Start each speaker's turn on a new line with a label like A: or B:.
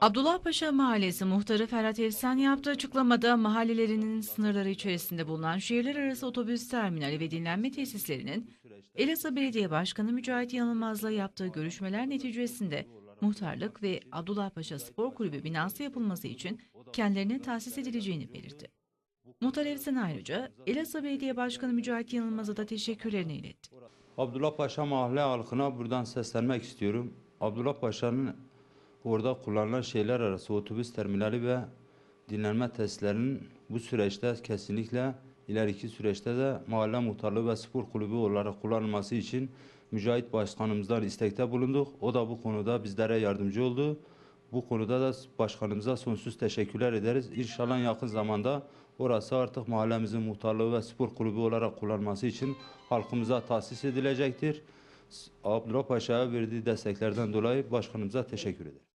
A: Abdullah Paşa Mahallesi muhtarı Ferhat Evsen yaptığı açıklamada mahallelerinin sınırları içerisinde bulunan şehirler arası otobüs terminali ve dinlenme tesislerinin Elazığ Belediye Başkanı Mücahit Yanılmaz'la yaptığı görüşmeler neticesinde muhtarlık ve Abdullah Paşa Spor Kulübü binası yapılması için kendilerine tahsis edileceğini belirtti. Muhtar Evsen ayrıca Elazığ Belediye Başkanı Mücahit Yanılmaz'a da teşekkürlerini iletti.
B: Abdullah Paşa mahalle halkına buradan seslenmek istiyorum. Abdullah Paşa'nın orada kullanılan şeyler arası otobüs terminali ve dinlenme tesislerinin bu süreçte kesinlikle ileriki süreçte de mahalle muhtarlığı ve spor kulübü olarak kullanılması için Mücahit Başkanımızdan istekte bulunduk. O da bu konuda bizlere yardımcı oldu. Bu konuda da başkanımıza sonsuz teşekkürler ederiz. İnşallah yakın zamanda orası artık mahallemizin muhtarlığı ve spor kulübü olarak kullanılması için halkımıza tahsis edilecektir. Abdullah verdiği desteklerden dolayı başkanımıza teşekkür ederiz.